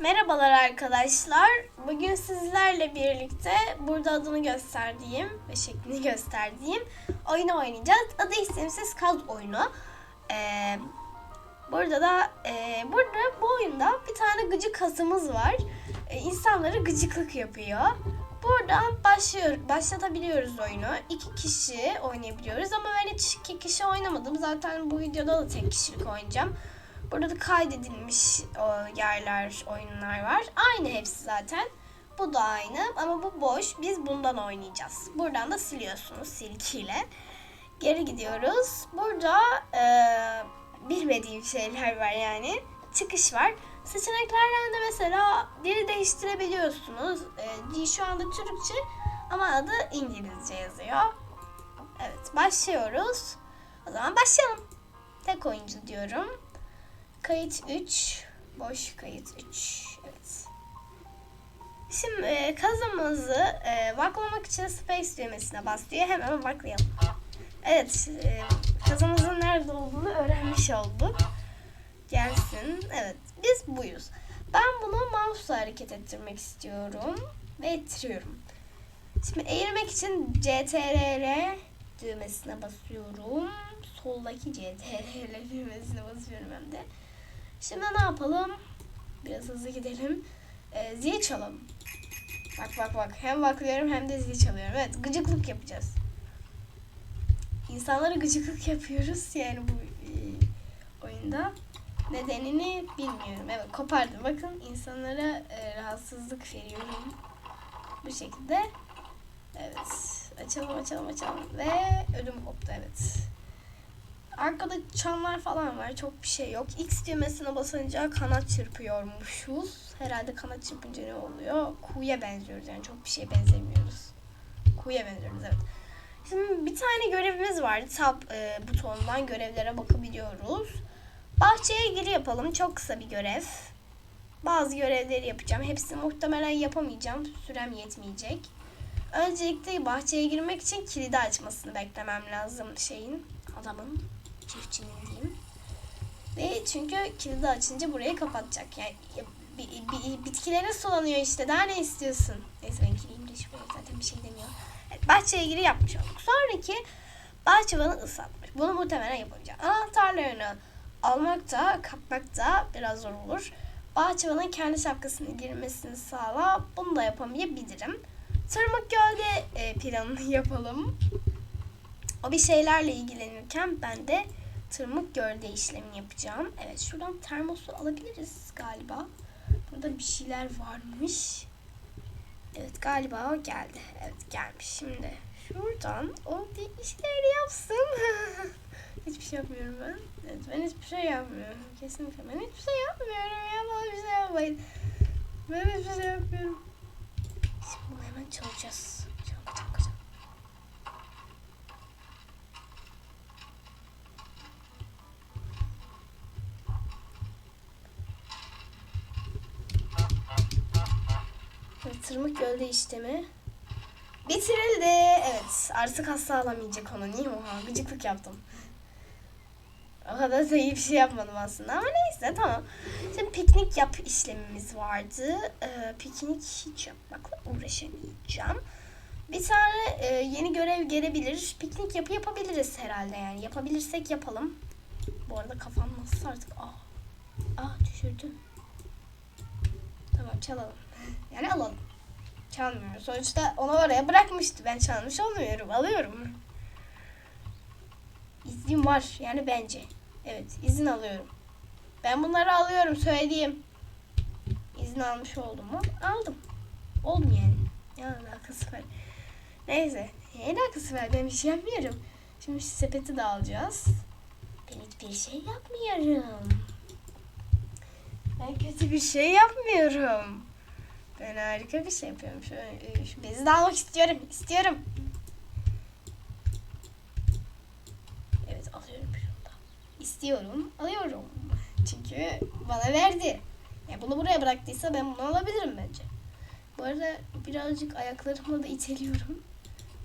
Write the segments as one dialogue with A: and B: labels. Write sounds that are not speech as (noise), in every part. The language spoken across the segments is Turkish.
A: Merhabalar arkadaşlar. Bugün sizlerle birlikte burada adını gösterdiğim ve şeklini gösterdiğim oyunu oynayacağız. Adı isimsiz kaz oyunu. Ee, burada da e, burada bu oyunda bir tane gıcık kazımız var. Ee, insanları gıcıklık yapıyor. Buradan başlıyor, başlatabiliyoruz oyunu. İki kişi oynayabiliyoruz ama ben hiç iki kişi oynamadım. Zaten bu videoda da tek kişilik oynayacağım. Burada da kaydedilmiş o yerler, oyunlar var. Aynı hepsi zaten. Bu da aynı ama bu boş. Biz bundan oynayacağız. Buradan da siliyorsunuz silgiyle. Geri gidiyoruz. Burada e, bilmediğim şeyler var yani. Çıkış var. Seçeneklerden de mesela dili değiştirebiliyorsunuz. E, şu anda Türkçe ama adı İngilizce yazıyor. Evet başlıyoruz. O zaman başlayalım. Tek oyuncu diyorum. Kayıt 3. Boş kayıt 3. Evet. Şimdi e, kazımızı e, vaklamak için space düğmesine bas diye hemen vaklayalım. Evet. E, kazımızın nerede olduğunu öğrenmiş olduk. Gelsin. Evet. Biz buyuz. Ben bunu mouse'la hareket ettirmek istiyorum. Ve ettiriyorum. Şimdi eğilmek için CTRL düğmesine basıyorum. Soldaki CTRL (laughs) düğmesine basıyorum hem de. Şimdi ne yapalım? Biraz hızlı gidelim. Ee, zil çalalım. Bak bak bak. Hem bakıyorum hem de zil çalıyorum. Evet gıcıklık yapacağız. İnsanlara gıcıklık yapıyoruz yani bu e, oyunda. Nedenini bilmiyorum. Evet kopardım. Bakın insanlara e, rahatsızlık veriyorum. Bu şekilde. Evet. Açalım açalım açalım. Ve ödüm koptu evet. Arkada çanlar falan var. Çok bir şey yok. X düğmesine basınca kanat çırpıyormuşuz. Herhalde kanat çırpınca ne oluyor? Kuğuya benziyoruz yani. Çok bir şeye benzemiyoruz. Kuğuya benziyoruz evet. Şimdi bir tane görevimiz vardı. Tab e, butonundan görevlere bakabiliyoruz. Bahçeye giri yapalım. Çok kısa bir görev. Bazı görevleri yapacağım. Hepsini muhtemelen yapamayacağım. Sürem yetmeyecek. Öncelikle bahçeye girmek için kilidi açmasını beklemem lazım şeyin, adamın çiftçinin diyeyim. Ve çünkü kilidi açınca burayı kapatacak. Yani bi, bi, bitkilerin sulanıyor işte. Daha ne istiyorsun? Neyse ben gireyim de şuraya zaten bir şey demiyor. Evet, bahçeye giri yapmış olduk. Sonraki bahçıvanı ıslatmış. Bunu muhtemelen yapamayacağım. Anahtarlarını almak da kapmak da biraz zor olur. Bahçıvanın kendi şapkasını girmesini sağla. Bunu da yapamayabilirim. Tırmık gölde e, planını (laughs) yapalım. O bir şeylerle ilgilenirken ben de tırmık gölde işlemini yapacağım. Evet şuradan termosu alabiliriz galiba. Burada bir şeyler varmış. Evet galiba o geldi. Evet gelmiş. Şimdi şuradan o bir işleri yapsın. (laughs) hiçbir şey yapmıyorum ben. Evet ben hiçbir şey yapmıyorum. Kesinlikle ben hiçbir şey yapmıyorum ya. Bana bir şey yapmayın. Ben hiçbir şey yapmıyorum. Şimdi bunu hemen çalacağız. Tırmık gölde işlemi bitirildi. Evet artık hasta alamayacak onu. Niye oha gıcıklık yaptım. O kadar da iyi bir şey yapmadım aslında ama neyse tamam. Şimdi piknik yap işlemimiz vardı. Ee, piknik hiç yapmakla uğraşamayacağım. Bir tane e, yeni görev gelebilir. Piknik yapı yapabiliriz herhalde yani. Yapabilirsek yapalım. Bu arada kafam nasıl artık. Ah, ah düşürdüm. Tamam çalalım. Yani alalım. Çalmıyor. Sonuçta onu oraya bırakmıştı. Ben çalmış olmuyorum. Alıyorum. İzin var. Yani bence. Evet izin alıyorum. Ben bunları alıyorum söyleyeyim. İzin almış oldum mu? Aldım. Oldum yani. Ya alakası var. Neyse. Ne alakası var? Ben bir şey yapmıyorum. Şimdi sepeti de alacağız. Ben hiçbir şey yapmıyorum. Ben kötü bir şey yapmıyorum. Ben harika bir şey yapıyorum. Şöyle, şu bezi de almak istiyorum. İstiyorum. Evet alıyorum şunu da. İstiyorum. Alıyorum. Çünkü bana verdi. Yani bunu buraya bıraktıysa ben bunu alabilirim bence. Bu arada birazcık ayaklarımla da iteliyorum.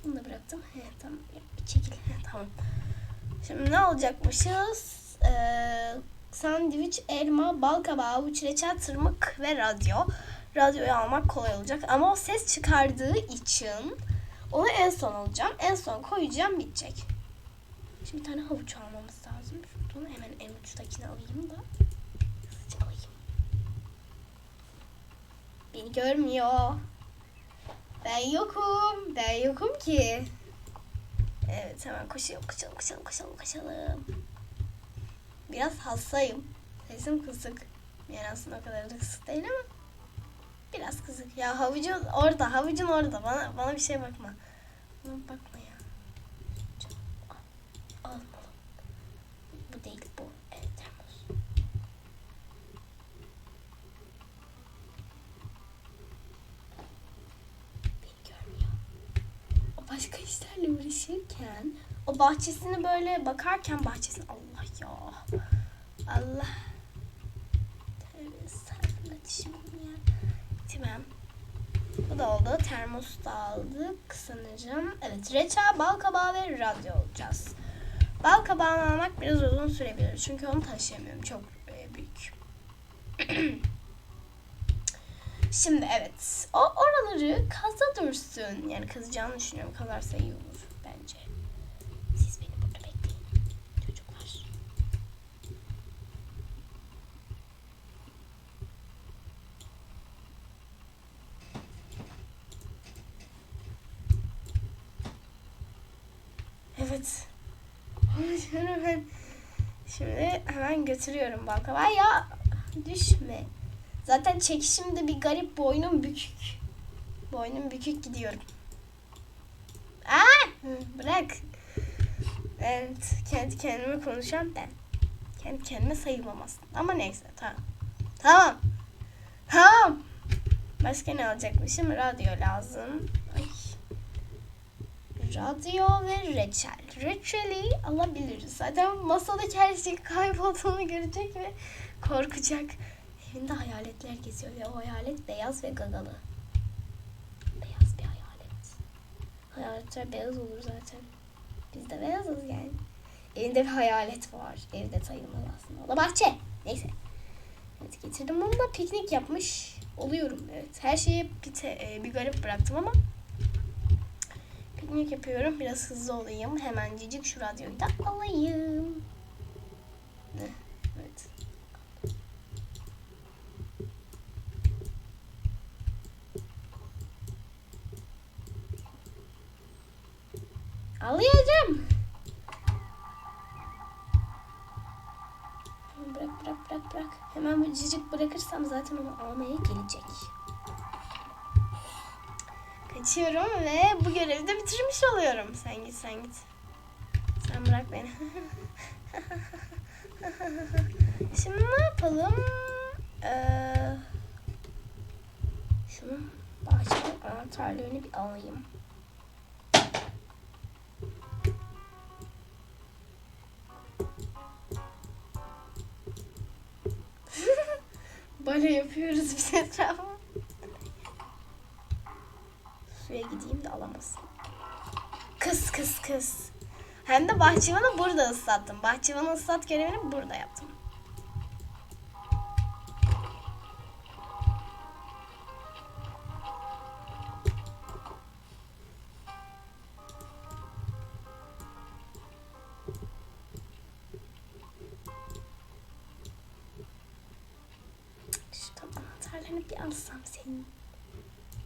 A: Bunu da bıraktım. He, tamam. Çekil. He, tamam. Şimdi ne alacakmışız? Ee, sandviç, elma, bal kabağı, avuç, reçel, tırmık ve radyo. Radyoyu almak kolay olacak ama o ses çıkardığı için onu en son alacağım. En son koyacağım bitecek. Şimdi bir tane havuç almamız lazım. Şunu hemen en uçtakini alayım da. Hızlıca alayım. Beni görmüyor. Ben yokum. Ben yokum ki. Evet hemen koşalım koşalım koşalım koşalım koşalım. Biraz hastayım. Sesim kısık. Yani aslında o kadar da kısık değil ama biraz kısık. Ya havucun orada, havucun orada. Bana bana bir şey bakma. Bana bakma ya. Al, al. Bu değil bu. Evet termos. Beni görmüyor. O başka işlerle uğraşırken o bahçesini böyle bakarken bahçesini Allah ya. Allah. Tamam. Bu da oldu. Termos da aldık sanırım. Evet reçel, bal kabağı ve radyo alacağız. Bal kabağını almak biraz uzun sürebilir. Çünkü onu taşıyamıyorum. Çok e, büyük. (clears throat) Şimdi evet. O oraları kaza dursun. Yani kazacağını düşünüyorum. Kazarsa iyi olur bence. Siz beni burada bekleyin. Çocuklar. Evet. Şunu ben şimdi hemen götürüyorum balkaba. Ya düşme. Zaten çekişimde bir garip boynum bükük. Boynum bükük gidiyorum. Aa! Bırak. Evet, kendi kendime konuşan ben. Kendi kendime sayılmam aslında. Ama neyse, tamam. Tamam. Tamam. Başka ne alacakmışım? Radyo lazım. Radyo ve reçel. Reçeli alabiliriz. Zaten masadaki her şey kaybolduğunu görecek ve korkacak. Evinde hayaletler geziyor ve o hayalet beyaz ve gagalı. Beyaz bir hayalet. Hayaletler beyaz olur zaten. Biz de beyazız yani. Evinde bir hayalet var. Evde sayılmaz aslında. O da bahçe. Neyse. Evet getirdim onu da piknik yapmış oluyorum. Evet her şeyi bir, te- e, bir garip bıraktım ama piknik yapıyorum. Biraz hızlı olayım. Hemencik şu radyoyu da alayım. Evet. Alayacağım. Bırak bırak bırak bırak. Hemen bu cicik bırakırsam zaten onu almaya gelecek. Kaçıyorum ve bu görevi de bitirmiş oluyorum. Sen git sen git. Sen bırak beni. (laughs) Şimdi ne yapalım? Ee, şunun bahçenin anahtarlarını bir alayım. (laughs) Bale yapıyoruz biz etrafa. Suya gideyim de alamazsın. Kız kız kız. Hem de bahçıvanı burada ıslattım. Bahçıvanı ıslat görevini burada yaptım. Şu anahtarlarını bir alsam senin.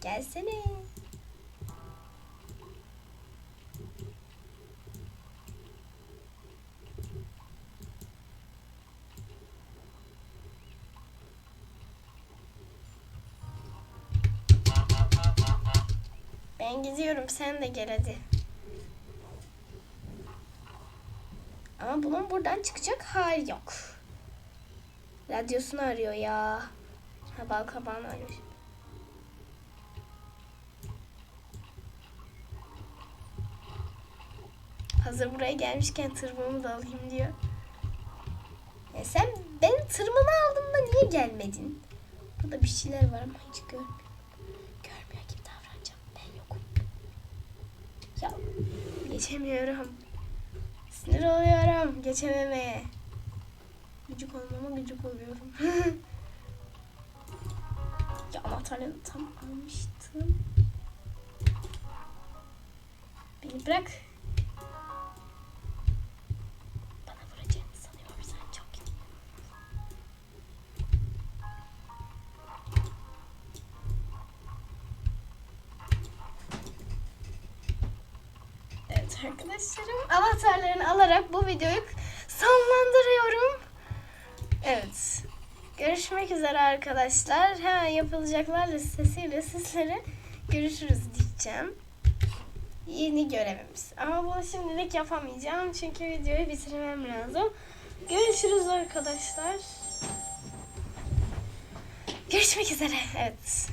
A: Gelsene. Ben gidiyorum sen de gel hadi. Ama bunun buradan çıkacak hali yok. Radyosunu arıyor ya. Ha bal arıyor. Hazır buraya gelmişken tırmığımı da alayım diyor. Ya sen ben tırmığını aldığımda niye gelmedin? Burada bir şeyler var ama hiç görmüyorum. Görmüyor gibi davranacağım. Ben yokum. Ya geçemiyorum. Sinir oluyorum geçememeye. Gıcık olmama gıcık oluyorum. (laughs) ya anahtarlarını tam almıştım. Beni bırak. Bu videoyu sonlandırıyorum. Evet. Görüşmek üzere arkadaşlar. Hemen yapılacaklar listesiyle sizlere görüşürüz diyeceğim. Yeni görevimiz. Ama bunu şimdilik yapamayacağım. Çünkü videoyu bitirmem lazım. Görüşürüz arkadaşlar. Görüşmek üzere. Evet.